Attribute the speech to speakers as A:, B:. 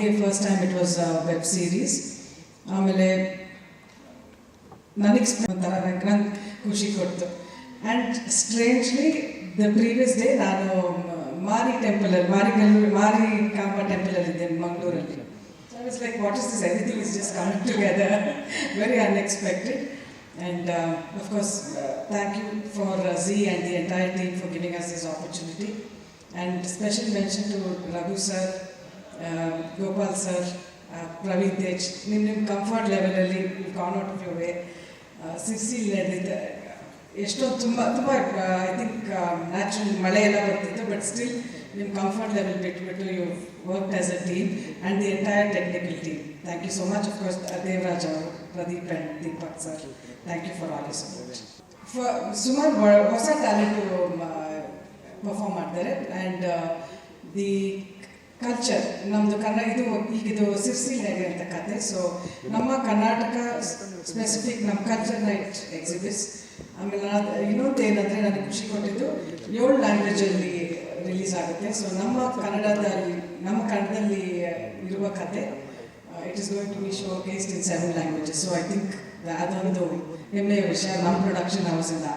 A: ಅವ್ರಿಗೆ first time it was web series ಆಮೇಲೆ ನನಗೆ ಒಂಥರ ನಂಗೆ ನಂಗೆ ಖುಷಿ ಕೊಡ್ತು and strangely the previous day ನಾನು ಮ- ಮಾರಿ ಟೆಂಪಲಲ್ಲಿ ಮಾರಿಗಲ್ಲು ಮಾರಿ ಕಾಂಬ ಟೆಂಪಲಲ್ಲಿದ್ದೆ ಮಂಗಳೂರಲ್ಲಿ so I was like what is this everything is just come together very unexpected and of course thank you for Zee and the entire team for giving us this opportunity and special mention to Raghu sir Gopal sir Praveen Tej ನಿಮ್ಮ ನಿಮ್ಮ comfort ಲೆವೆಲಲ್ಲಿ ಕಾನ್ out of way Sirsi ನಡೆದಿದ್ದ ಎಷ್ಟೋ ತುಂಬ ತುಂಬ I think natural ಮಳೆ ಎಲ್ಲ ಬರ್ತಿತ್ತು ಬಟ್ ಸ್ಟಿಲ್ ನಿಮ್ಮ ಕಂಫರ್ಟ್ ಲೆವೆಲ್ ಬಿಟ್ಬಿಟ್ಟು you work as a team and the entire technical team thank you so much of course Devaraj ಅವರು Pradeep and Deepak sir thank you for all you support ಸುಮಾರು ಹೊಸ talent perform ಮಾಡ್ತಾರೆ and the culture ನಮ್ಮದು ಕನ್ನಡ, ಇದು ಈಗ ಇದು ಸಿರ್ಸಿ ಅಂತ ಕತೆ. ಸೊ ನಮ್ಮ ಕರ್ನಾಟಕ ಸ್ಪೆಸಿಫಿಕ್ ನಮ್ಮ ಕಲ್ಚರ್ ನೈಟ್ ಎಕ್ಸಿಬಿಟ್ಸ್ ಆಮೇಲೆ ನಾನು ಇನ್ನೊಂದು ಏನಂದರೆ ನನಗೆ ಖುಷಿ ಕೊಟ್ಟಿದ್ದು ಏಳು ಲ್ಯಾಂಗ್ವೇಜಲ್ಲಿ ರಿಲೀಸ್ ಆಗುತ್ತೆ. ಸೊ ನಮ್ಮ ಕನ್ನಡದಲ್ಲಿ ನಮ್ಮ ಕನ್ನಡದಲ್ಲಿ ಇರುವ ಕತೆ it is going to be showcased in seven languages so I think ಅದೊಂದು ಹೆಮ್ಮೆಯ ವಿಷಯ. ನಮ್ಮ ಪ್ರೊಡಕ್ಷನ್ ಹೌಸಿಂದ